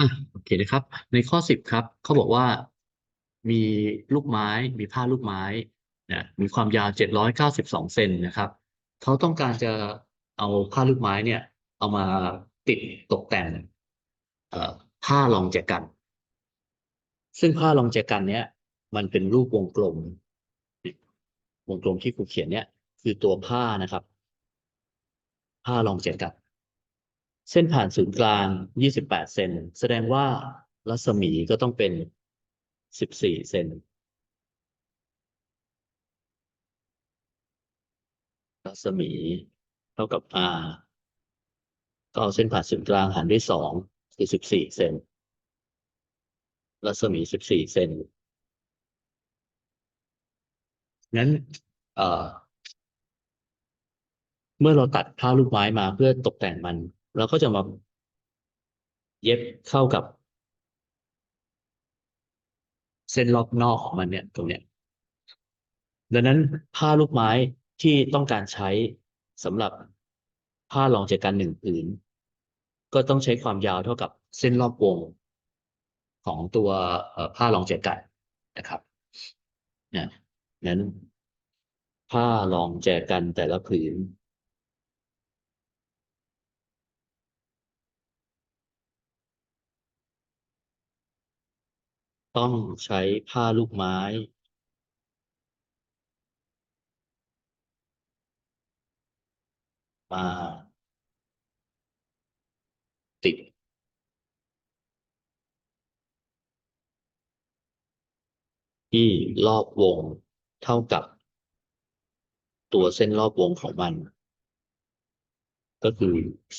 อะโอเคนะครับ ในข้อสิบครับเขาบอกว่ามีลูกไม้มีผ้าลูกไม้นะมีความยาวเจ็ดร้อยเก้าสิบสองเซนนะครับเขาต้องการจะเอาผ้าลูกไม้เนี่ย เอามาติดตกแต่งเอ่อผ้ารองแจกัน ซึ่งผ้ารองแจกันเนี้ยมันเป็นรูปวงกลม วงกลมที่ครูเขียนเนี่ย คือตัวผ้านะครับ ผ้ารองแจกัน เส้นผ่านศูนย์กลาง 28 เซน แสดงว่ารัศมีก็ต้องเป็น 14 เซน รัศมีเท่ากับ r ก็เอาเส้นผ่านศูนย์กลางหารด้วย 2 คือ 14 เซน รัศมี 14 เซน งั้นเเมื่อเราตัดผ้าลูกไม้มาเพื่อตกแต่งมัน เราก็จะมาเย็บเข้ากับ เส้นรอบนอกของมันเนี่ยตรงเนี้ยดังนั้นผ้าลูกไม้ที่ต้องการใช้สำหรับผ้ารองแจกันหนึ่งผืน ก็ต้องใช้ความยาวเท่ากับเส้นรอบวงของตัวผ้ารองแจกันนะครับเนี่ยงั้นผ้ารองแจกันแต่ละผืน ต้องใช้ผ้าลูกไม้มาติด ที่รอบวงเท่ากับ ตัวเส้นรอบวงของมัน ก็คือ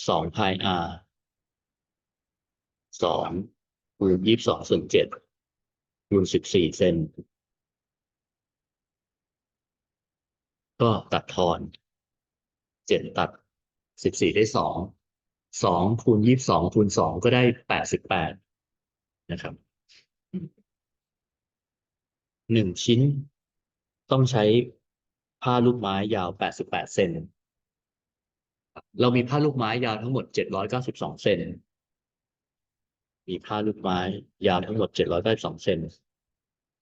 สองพาย r สองคูณยี่สิบสองส่วนเจ็ด คูณสิบสี่เซนก็ตัดทอนเจ็ดตัดสิบสี่ได้สองสองคูณยี่สิบสองคูณสองก็ได้แปดสิบแปดนะครับหนึ่งชิ้นต้องใช้ผ้าลูกไม้ยาวแปดสิบแปดเซนเรามีผ้าลูกไม้ยาวทั้งหมดเจ็ดร้อยเก้าสิบสองเซนมีผ้าลูกไม้ยาวทั้งหมดเจ็ดร้อยเก้าสิบสองเซน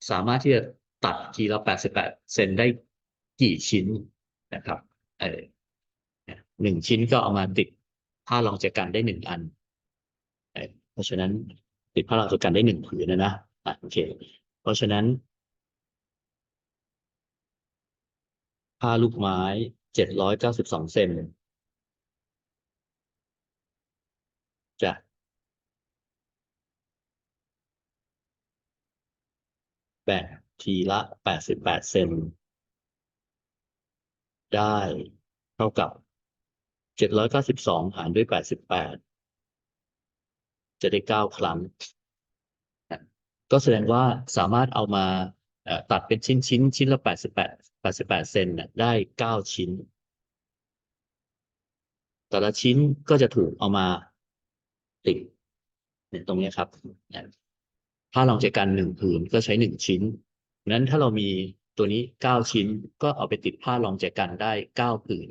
สามารถที่จะตัดทีละแปดสิบแปดเซนได้กี่ชิ้นนะครับเออหนึ่งชิ้นก็เอามาติดผ้ารองแจกันได้หนึ่งอันเออเพราะฉะนั้นติดผ้ารองแจกันได้หนึ่งผืนนะนะอะโอเค เพราะฉะนั้น ผ้าลูกไม้เจ็ดร้อยเก้าสิบสองเซนจะ แบ่งทีละแปดสิบแปดเซน ได้เท่ากับเจ็ดร้อยเก้าสิบสองหารด้วยแปดสิบแปดจะได้เก้าครั้ง ก็แสดงว่าสามารถเอามาตัดเป็นชิ้นชิ้นชิ้นละแปดสิบแปดแปดสิบแปดเซนได้เก้าชิ้น แต่ละชิ้นก็จะถูกเอามาติดเนี่ยตรงนี้ครับ ผ้ารองแจกันหนึ่งผืนก็ใช้หนึ่งชิ้นนั้นถ้าเรามีตัวนี้เก้าชิ้นก็เอาไปติดผ้ารองแจกันได้เก้าผืน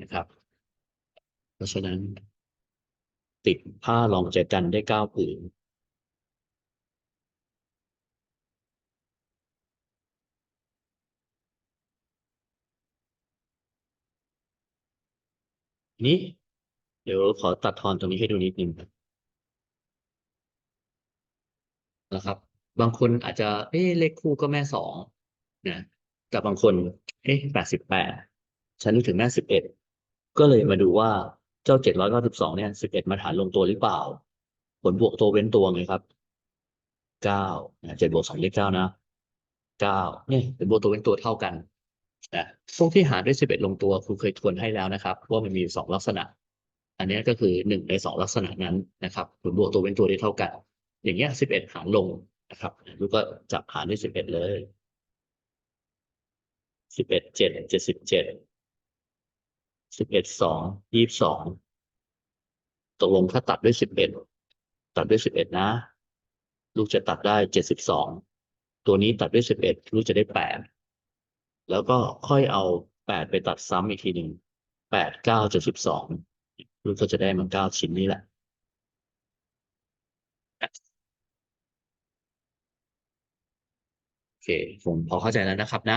นะครับ เพราะฉะนั้น ติดผ้ารองแจกันได้เก้าผืนนี้ เดี๋ยวขอตัดทอนตรงนี้ให้ดูนิดนึง นะครับ บางคนอาจจะเอ๊ะเลขคู่ก็แม่สองนะแต่บางคนเอ๊ะแปดสิบแปดฉันนึกถึงแม่สิบเอ็ดก็เลยมาดูว่าเจ้าเจ็ดร้อยเก้าสิบสองเนี่ยสิบเอ็ดมาฐานลงตัวหรือเปล่า ผลบวกตัวเว้นตัวไงครับเก้าเจ็ดบวกสองเลขเก้านะเก้าเนี่ยเป็นบวกตัวเว้นตัวเท่ากันนะพวกที่หารด้วยสิบเอ็ดลงตัวครูเคยทวนให้แล้วนะครับ ว่ามันมีสองลักษณะ อันนี้ก็คือหนึ่งในสองลักษณะนั้นนะครับผลบวกตัวเว้นตัวได้เท่ากัน อย่างเงี้ยสิบเอ็ดหารลงนะครับลูกก็จับหารด้วยสิบเอ็ดเลยสิบเอ็ดเจ็ดเจ็ดสิบเจ็ดสิบเอ็ดสองยี่สิบสองตกลงถ้าตัดด้วยสิบเอ็ดตัดด้วยสิบเอ็ดนะ ลูกจะตัดได้เจ็ดสิบสองตัวนี้ตัดด้วยสิบเอ็ดลูกจะได้แปดแล้วก็ค่อยเอาแปดไปตัดซ้ำอีกทีหนึ่งแปดเก้าเจ็ดสิบสองลูกก็จะได้มันเก้าชิ้นนี้แหละ โอ เคผมพอเข้าใจแล้วนะครับนะ